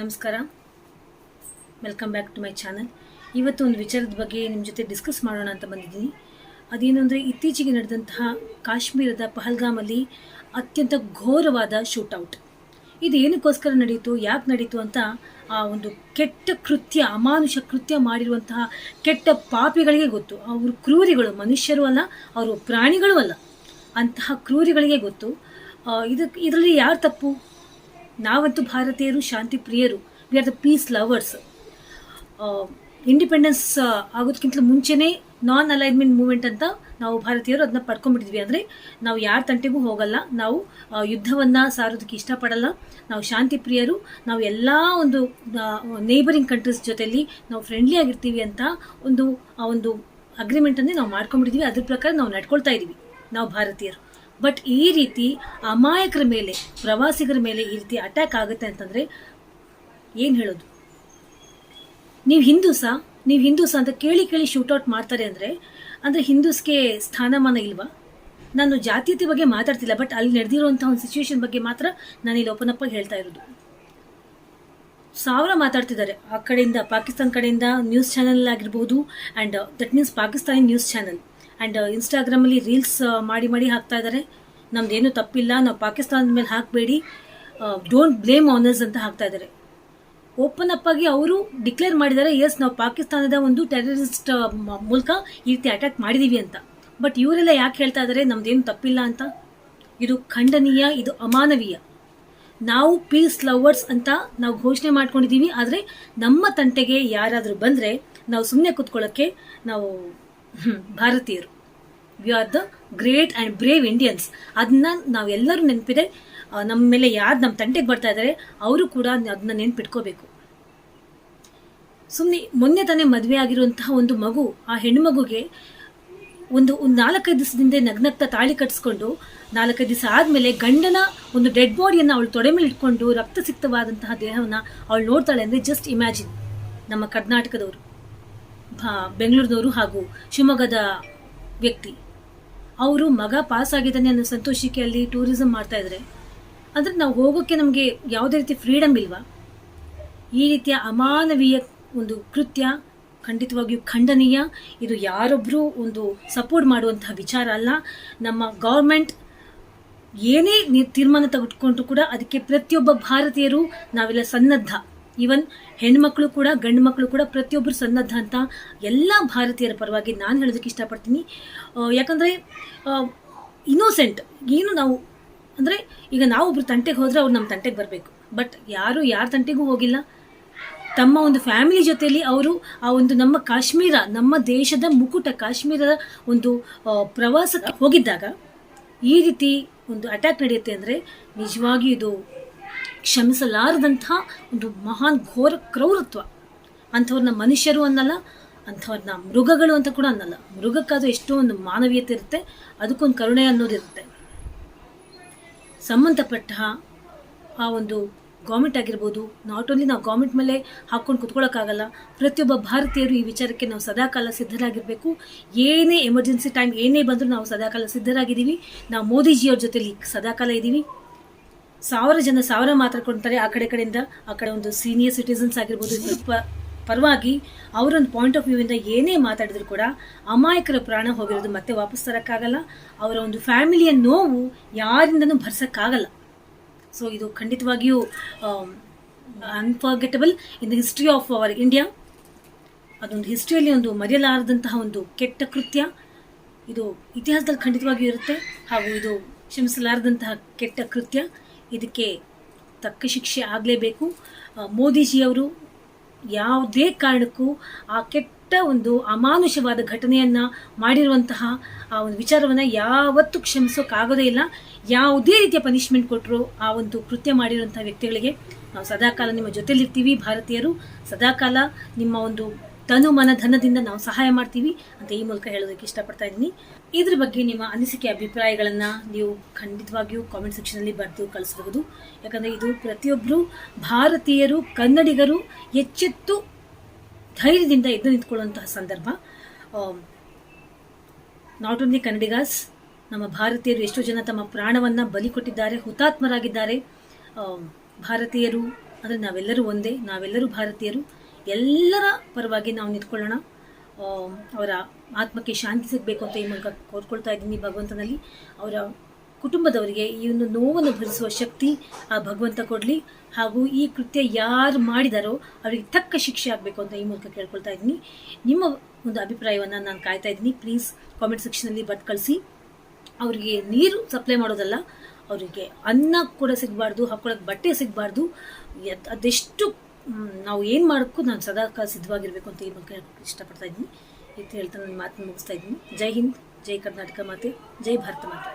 ನಮಸ್ಕಾರ. Welcome back to my channel ಇವತ್ತು ಒಂದು ವಿಚಾರದ ಬಗ್ಗೆ ನಿಮ್ಮ ಜೊತೆ ಡಿಸ್ಕಸ್ ಮಾಡೋಣ ಅಂತ ಬಂದಿದ್ದೀನಿ. ಅದೇನು ಅಂದರೆ ಇತ್ತೀಚೆಗೆ ನಡೆದಂತಹ ಕಾಶ್ಮೀರದ ಪಹಲ್ಗಾಮಲ್ಲಿ ಅತ್ಯಂತ ಘೋರವಾದ ಶೂಟೌಟ್ ಇದು ಏನಕ್ಕೋಸ್ಕರ ನಡೆಯಿತು ಯಾಕೆ ನಡೀತು ಅಂತ ಆ ಒಂದು ಕೆಟ್ಟ ಕೃತ್ಯ, ಅಮಾನುಷ ಕೃತ್ಯ ಮಾಡಿರುವಂತಹ ಕೆಟ್ಟ ಪಾಪಿಗಳಿಗೆ ಗೊತ್ತು. ಅವರು ಕ್ರೂರಿಗಳು, ಮನುಷ್ಯರು ಅಲ್ಲ, ಅವರು ಪ್ರಾಣಿಗಳು ಅಲ್ಲ. ಅಂತಹ ಕ್ರೂರಿಗಳಿಗೆ ಗೊತ್ತು. ಇದಕ್ಕೆ ಇದರಲ್ಲಿ ಯಾರು ತಪ್ಪು? ನಾವಂತೂ ಭಾರತೀಯರು ಶಾಂತಿ ಪ್ರಿಯರು we are the peace lovers independence ಆಗೋದಕ್ಕಿಂತ ಮುಂಚೆನೇ ನಾನ್ ಅಲೈನ್ಮೆಂಟ್ ಮೂವ್ಮೆಂಟ್ ಅಂತ ನಾವು ಭಾರತೀಯರು ಅದನ್ನ ಪಡ್ಕೊಂಡ್ಬಿಟ್ಟಿದ್ವಿ. ಅಂದರೆ ನಾವು ಯಾರ ತಂಟೆಗೂ ಹೋಗಲ್ಲ, ನಾವು ಯುದ್ಧವನ್ನು ಸಾರೋದಕ್ಕೆ ಇಷ್ಟಪಡಲ್ಲ. ನಾವು ಶಾಂತಿ ಪ್ರಿಯರು ನಾವು ಎಲ್ಲ ಒಂದು ನೇಬರಿಂಗ್ ಕಂಟ್ರೀಸ್ ಜೊತೆಲಿ ನಾವು ಫ್ರೆಂಡ್ಲಿ ಆಗಿರ್ತೀವಿ ಅಂತ ಒಂದು, ಆ ಒಂದು ಅಗ್ರಿಮೆಂಟನ್ನೇ ನಾವು ಮಾಡ್ಕೊಂಡ್ಬಿಟ್ಟಿದ್ವಿ. ಅದ್ರ ಪ್ರಕಾರ ನಾವು ನಡ್ಕೊಳ್ತಾ ಇದ್ದೀವಿ ನಾವು ಭಾರತೀಯರು. ಬಟ್ ಈ ರೀತಿ ಅಮಾಯಕರ ಮೇಲೆ, ಪ್ರವಾಸಿಗರ ಮೇಲೆ ಈ ರೀತಿ ಅಟ್ಯಾಕ್ ಆಗುತ್ತೆ ಅಂತಂದರೆ ಏನು ಹೇಳೋದು? ನೀವು ಹಿಂದೂಸ? ನೀವು ಹಿಂದೂಸ ಅಂತ ಕೇಳಿ ಕೇಳಿ ಶೂಟೌಟ್ ಮಾಡ್ತಾರೆ ಅಂದರೆ ಅಂದರೆ ಹಿಂದೂಸ್ಗೆ ಸ್ಥಾನಮಾನ ಇಲ್ವಾ? ನಾನು ಜಾತೀಯತೆ ಬಗ್ಗೆ ಮಾತಾಡ್ತಿಲ್ಲ ಬಟ್ ಅಲ್ಲಿ ನಡೆದಿರುವಂಥ ಒಂದು ಸಿಚುವೇಶನ್ ಬಗ್ಗೆ ಮಾತ್ರ ನಾನು ಇಲ್ಲಿ ಓಪನ್ ಅಪ್ಪಾಗಿ ಹೇಳ್ತಾ ಇರೋದು. ಸಾವಿರ ಮಾತಾಡ್ತಿದ್ದಾರೆ. ಆ ಕಡೆಯಿಂದ, ಪಾಕಿಸ್ತಾನ ಕಡೆಯಿಂದ ನ್ಯೂಸ್ ಚಾನೆಲ್ ಆಗಿರ್ಬೋದು and that means Pakistani news channel and ಇನ್ಸ್ಟಾಗ್ರಾಮಲ್ಲಿ ರೀಲ್ಸ್ ಮಾಡಿ ಮಾಡಿ ಹಾಕ್ತಾ ಇದ್ದಾರೆ ನಮ್ದೇನು ತಪ್ಪಿಲ್ಲ, ನಾವು ಪಾಕಿಸ್ತಾನದ ಮೇಲೆ ಹಾಕಬೇಡಿ. ಡೋಂಟ್ ಬ್ಲೇಮ್ ಆನರ್ಸ್ ಅಂತ ಹಾಕ್ತಾ ಇದ್ದಾರೆ ಓಪನ್ ಅಪ್ ಆಗಿ ಅವರು ಡಿಕ್ಲೇರ್ ಮಾಡಿದ್ದಾರೆ ಎಸ್ ನಾವು ಪಾಕಿಸ್ತಾನದ ಒಂದು ಟೆರರಿಸ್ಟ್ ಮೂಲಕ ಈ ರೀತಿ ಅಟ್ಯಾಕ್ ಮಾಡಿದೀವಿ ಅಂತ. ಬಟ್ ಇವರೆಲ್ಲ ಯಾಕೆ ಹೇಳ್ತಾ ಇದ್ದಾರೆ ನಮ್ದೇನು ತಪ್ಪಿಲ್ಲ ಅಂತ. ಇದು ಖಂಡನೀಯ, ಇದು ಅಮಾನವೀಯ. ನಾವು ಪೀಸ್ ಲವರ್ಸ್ ಅಂತ ನಾವು ಘೋಷಣೆ ಮಾಡ್ಕೊಂಡಿದ್ದೀವಿ ಆದರೆ ನಮ್ಮ ತಂಟೆಗೆ ಯಾರಾದರೂ ಬಂದರೆ ನಾವು ಸುಮ್ಮನೆ ಕೂತ್ಕೊಳ್ಳೋಕ್ಕೆ ನಾವು ಭಾರತೀಯರು. We are the great and brave Indians ಅದನ್ನ ನಾವೆಲ್ಲರೂ ನೆನಪಿದೆ ನಮ್ಮ ಮೇಲೆ ಯಾರು ನಮ್ಮ ತಂಟೆಗೆ ಬರ್ತಾ ಇದ್ದಾರೆ ಅವರು ಕೂಡ ಅದನ್ನ ನೆನ್ಪಿಟ್ಕೋಬೇಕು. ಸುಮ್ಮನೆ ಮೊನ್ನೆ ತಾನೇ ಮದುವೆ ಆಗಿರುವಂತಹ ಒಂದು ಮಗು, ಆ ಹೆಣ್ಣು ಮಗುಗೆ ಒಂದು ಒಂದು ನಾಲ್ಕೈದು ದಿವಸದಿಂದ ನಗ್ನಗ್ತಾ ತಾಳಿ ಕಟ್ಟಿಸ್ಕೊಂಡು ನಾಲ್ಕೈದು ದಿವಸ ಆದಮೇಲೆ ಗಂಡನ ಒಂದು ಡೆಡ್ ಬಾಡಿಯನ್ನು ಅವಳು ತೊಡೆ ಮೇಲೆ ಇಟ್ಕೊಂಡು ರಕ್ತಸಿಕ್ತವಾದಂತಹ ದೇಹವನ್ನು ಅವಳು ನೋಡ್ತಾಳೆ ಅಂದರೆ ಜಸ್ಟ್ ಇಮ್ಯಾಜಿನ್ ನಮ್ಮ ಕರ್ನಾಟಕದವರು ಬೆಂಗಳೂರಿನವರು ಹಾಗೂ ಶಿವಮೊಗ್ಗದ ವ್ಯಕ್ತಿ. ಅವರು ಮಗ ಪಾಸ್ ಆಗಿದ್ದಾನೆ ಅನ್ನೋ ಸಂತೋಷಕ್ಕೆ ಅಲ್ಲಿ ಟೂರಿಸಂ ಮಾಡ್ತಾ ಇದ್ರೆ, ಅಂದರೆ ನಾವು ಹೋಗೋಕ್ಕೆ ನಮಗೆ ಯಾವುದೇ ರೀತಿ ಫ್ರೀಡಮ್ ಇಲ್ವಾ? ಈ ರೀತಿಯ ಅಮಾನವೀಯ ಒಂದು ಕೃತ್ಯ ಖಂಡಿತವಾಗಿಯೂ ಖಂಡನೀಯ. ಇದು ಯಾರೊಬ್ಬರೂ ಒಂದು ಸಪೋರ್ಟ್ ಮಾಡುವಂತಹ ವಿಚಾರ ಅಲ್ಲ. ನಮ್ಮ ಗೌರ್ಮೆಂಟ್ ಏನೇ ತೀರ್ಮಾನ ತೆಗೆದುಕೊಂಡ್ರು ಕೂಡ ಅದಕ್ಕೆ ಪ್ರತಿಯೊಬ್ಬ ಭಾರತೀಯರು ನಾವೆಲ್ಲ ಸನ್ನದ್ಧ. ಈವನ್ ಹೆಣ್ಮಕ್ಳು ಕೂಡ ಗಂಡು ಮಕ್ಕಳು ಕೂಡ ಪ್ರತಿಯೊಬ್ಬರು ಸನ್ನದ್ಧ ಅಂತ ಎಲ್ಲ ಭಾರತೀಯರ ಪರವಾಗಿ ನಾನು ಹೇಳೋದಕ್ಕೆ ಇಷ್ಟಪಡ್ತೀನಿ. ಯಾಕಂದರೆ ಇನ್ನೋಸೆಂಟ್ ಏನು ನಾವು, ಅಂದರೆ ಈಗ ನಾವು ಒಬ್ರು ತಂಟೆಗೆ ಹೋದರೆ ಅವ್ರು ನಮ್ಮ ತಂಟೆಗೆ ಬರಬೇಕು. ಬಟ್ ಯಾರು ಯಾರ ತಂಟೆಗೂ ಹೋಗಿಲ್ಲ. ತಮ್ಮ ಒಂದು ಫ್ಯಾಮಿಲಿ ಜೊತೆಯಲ್ಲಿ ಅವರು ಆ ಒಂದು ನಮ್ಮ ಕಾಶ್ಮೀರ, ನಮ್ಮ ದೇಶದ ಮುಕುಟ ಕಾಶ್ಮೀರದ ಒಂದು ಪ್ರವಾಸಕ್ಕೆ ಹೋಗಿದ್ದಾಗ ಈ ರೀತಿ ಒಂದು ಅಟ್ಯಾಕ್ ನಡೆಯುತ್ತೆ ಅಂದರೆ ನಿಜವಾಗಿಯೂ ಇದು ಕ್ಷಮಿಸಲಾರದಂತಹ ಒಂದು ಮಹಾನ್ ಘೋರ ಕ್ರೌರತ್ವ. ಅಂಥವ್ರನ್ನ ಮನುಷ್ಯರು ಅನ್ನಲ್ಲ, ಅಂಥವ್ರನ್ನ ಮೃಗಗಳು ಅಂತ ಕೂಡ ಅನ್ನಲ್ಲ. ಮೃಗಕ್ಕಾದ್ರೂ ಎಷ್ಟೋ ಒಂದು ಮಾನವೀಯತೆ ಇರುತ್ತೆ, ಅದಕ್ಕೊಂದು ಕರುಣೆ ಅನ್ನೋದಿರುತ್ತೆ ಸಂಬಂಧಪಟ್ಟ ಆ ಒಂದು ಗೌರ್ಮೆಂಟ್ ಆಗಿರ್ಬೋದು ನಾಟ್ ಓನ್ಲಿ ನಾವು ಗೌರ್ಮೆಂಟ್ ಮೇಲೆ ಹಾಕ್ಕೊಂಡು ಕುತ್ಕೊಳ್ಳೋಕ್ಕಾಗಲ್ಲ ಪ್ರತಿಯೊಬ್ಬ ಭಾರತೀಯರು ಈ ವಿಚಾರಕ್ಕೆ ನಾವು ಸದಾಕಾಲ ಸಿದ್ಧರಾಗಿರಬೇಕು. ಏನೇ ಎಮರ್ಜೆನ್ಸಿ ಟೈಮ್ ಏನೇ ಬಂದರೂ ನಾವು ಸದಾಕಾಲ ಸಿದ್ಧರಾಗಿದ್ದೀವಿ. ನಾವು ಮೋದಿಜಿಯವ್ರ ಜೊತೆಲಿ ಸದಾಕಾಲ ಇದ್ದೀವಿ. ಸಾವಿರ ಜನ ಸಾವಿರ ಮಾತಾಡ್ಕೊಳ್ತಾರೆ ಆ ಕಡೆ ಕಡೆಯಿಂದ, ಆ ಕಡೆ ಒಂದು ಸೀನಿಯರ್ ಸಿಟಿಸನ್ಸ್ ಆಗಿರ್ಬೋದು ಸ್ವಲ್ಪ ಪರವಾಗಿ ಅವರೊಂದು ಪಾಯಿಂಟ್ ಆಫ್ ವ್ಯೂ ಇಂದ ಏನೇ ಮಾತಾಡಿದ್ರು ಕೂಡ ಅಮಾಯಕರ ಪ್ರಾಣ ಹೋಗಿರೋದು ಮತ್ತೆ ವಾಪಸ್ ತರೋಕ್ಕಾಗಲ್ಲ. ಅವರ ಒಂದು ಫ್ಯಾಮಿಲಿಯ ನೋವು ಯಾರಿಂದನೂ ಭರ್ಸೋಕ್ಕಾಗಲ್ಲ. ಸೊ ಇದು ಖಂಡಿತವಾಗಿಯೂ unforgettable in the history of our India ಅದೊಂದು ಹಿಸ್ಟ್ರಿಯಲ್ಲಿ ಒಂದು ಮರೆಯಲಾರದಂತಹ ಒಂದು ಕೆಟ್ಟ ಕೃತ್ಯ. ಇದು ಇತಿಹಾಸದಲ್ಲಿ ಖಂಡಿತವಾಗಿಯೂ ಇರುತ್ತೆ. ಹಾಗೂ ಇದು ಕ್ಷಮಿಸಲಾರದಂತಹ ಕೆಟ್ಟ ಕೃತ್ಯ. ಇದಕ್ಕೆ ತಕ್ಕ ಶಿಕ್ಷೆ ಆಗಲೇಬೇಕು. ಮೋದಿಜಿಯವರು ಯಾವುದೇ ಕಾರಣಕ್ಕೂ ಆ ಕೆಟ್ಟ ಒಂದು ಅಮಾನುಷವಾದ ಘಟನೆಯನ್ನು ಮಾಡಿರುವಂತಹ ಆ ಒಂದು ವಿಚಾರವನ್ನು ಯಾವತ್ತೂ ಕ್ಷಮಿಸೋಕ್ಕಾಗೋದೇ ಇಲ್ಲ. ಯಾವುದೇ ರೀತಿಯ ಪನಿಷ್ಮೆಂಟ್ ಕೊಟ್ಟರು ಆ ಒಂದು ಕೃತ್ಯ ಮಾಡಿರುವಂತಹ ವ್ಯಕ್ತಿಗಳಿಗೆ ನಾವು ಸದಾಕಾಲ ನಿಮ್ಮ ಜೊತೆಲಿರ್ತೀವಿ ಭಾರತೀಯರು. ಸದಾಕಾಲ ನಿಮ್ಮ ಒಂದು ತನು ಮನ ಧನದಿಂದ ನಾವು ಸಹಾಯ ಮಾಡ್ತೀವಿ ಅಂತ ಈ ಮೂಲಕ ಹೇಳೋದಕ್ಕೆ ಇಷ್ಟಪಡ್ತಾ ಇದ್ದೀನಿ. ಇದ್ರ ಬಗ್ಗೆ ನಿಮ್ಮ ಅನಿಸಿಕೆ, ಅಭಿಪ್ರಾಯಗಳನ್ನು ನೀವು ಖಂಡಿತವಾಗಿಯೂ ಕಾಮೆಂಟ್ ಸೆಕ್ಷನಲ್ಲಿ ಬರೆದು ಕಳಿಸಬಹುದು. ಯಾಕಂದರೆ ಇದು ಪ್ರತಿಯೊಬ್ಬರು ಭಾರತೀಯರು, ಕನ್ನಡಿಗರು ಎಚ್ಚೆತ್ತು ಧೈರ್ಯದಿಂದ ಎದ್ದು ನಿಂತ್ಕೊಳ್ಳುವಂತಹ ಸಂದರ್ಭ. ನಾಟ್ ಓನ್ಲಿ ಕನ್ನಡಿಗಾಸ್ ನಮ್ಮ ಭಾರತೀಯರು ಎಷ್ಟೋ ಜನ ತಮ್ಮ ಪ್ರಾಣವನ್ನು ಬಲಿ ಕೊಟ್ಟಿದ್ದಾರೆ, ಹುತಾತ್ಮರಾಗಿದ್ದಾರೆ. ಭಾರತೀಯರು ಅಂದರೆ ನಾವೆಲ್ಲರೂ ಒಂದೇ, ನಾವೆಲ್ಲರೂ ಭಾರತೀಯರು. ಎಲ್ಲರ ಪರವಾಗಿ ನಾವು ನಿಂತ್ಕೊಳ್ಳೋಣ. ಅವರ ಆತ್ಮಕ್ಕೆ ಶಾಂತಿ ಸಿಗಬೇಕು ಅಂತ ಈ ಮೂಲಕ ಕೋರ್ಕೊಳ್ತಾ ಇದ್ದೀನಿ ಭಗವಂತನಲ್ಲಿ. ಅವರ ಕುಟುಂಬದವರಿಗೆ ಈ ಒಂದು ನೋವನ್ನು ಭರಿಸುವ ಶಕ್ತಿ ಆ ಭಗವಂತ ಕೊಡಲಿ. ಹಾಗೂ ಈ ಕೃತ್ಯ ಯಾರು ಮಾಡಿದಾರೋ ಅವರಿಗೆ ತಕ್ಕ ಶಿಕ್ಷೆ ಆಗಬೇಕು ಅಂತ ಈ ಮೂಲಕ ಕೇಳ್ಕೊಳ್ತಾ ಇದ್ದೀನಿ. ನಿಮ್ಮ ಒಂದು ಅಭಿಪ್ರಾಯವನ್ನು ನಾನು ಕಾಯ್ತಾ ಇದ್ದೀನಿ. ಪ್ಲೀಸ್ ಕಾಮೆಂಟ್ ಸೆಕ್ಷನಲ್ಲಿ ಬಟ್ ಕಳಿಸಿ. ಅವರಿಗೆ ನೀರು ಸಪ್ಲೈ ಮಾಡೋದಲ್ಲ, ಅವರಿಗೆ ಅನ್ನ ಕೂಡ ಸಿಗಬಾರ್ದು ಹಾಕ್ಕೊಳಕ್ಕೆ ಬಟ್ಟೆ ಸಿಗಬಾರ್ದು. ಅದೆಷ್ಟು ನಾವು ಏನು ಮಾಡೋಕ್ಕೂ ನಾನು ಸದಾ ಕಾಲ ಸಿದ್ಧವಾಗಿರಬೇಕು ಅಂತ ಈ ಬಗ್ಗೆ ಇಷ್ಟಪಡ್ತಾ ಇದ್ದೀನಿ. ಇದು ಹೇಳ್ತಾ ನನ್ನ ಮಾತನ್ನು ಮುಗಿಸ್ತಾ ಇದ್ದೀನಿ. ಜೈ ಹಿಂದ್, ಜೈ ಕರ್ನಾಟಕ ಮಾತೆ, ಜೈ ಭಾರತ ಮಾತೆ.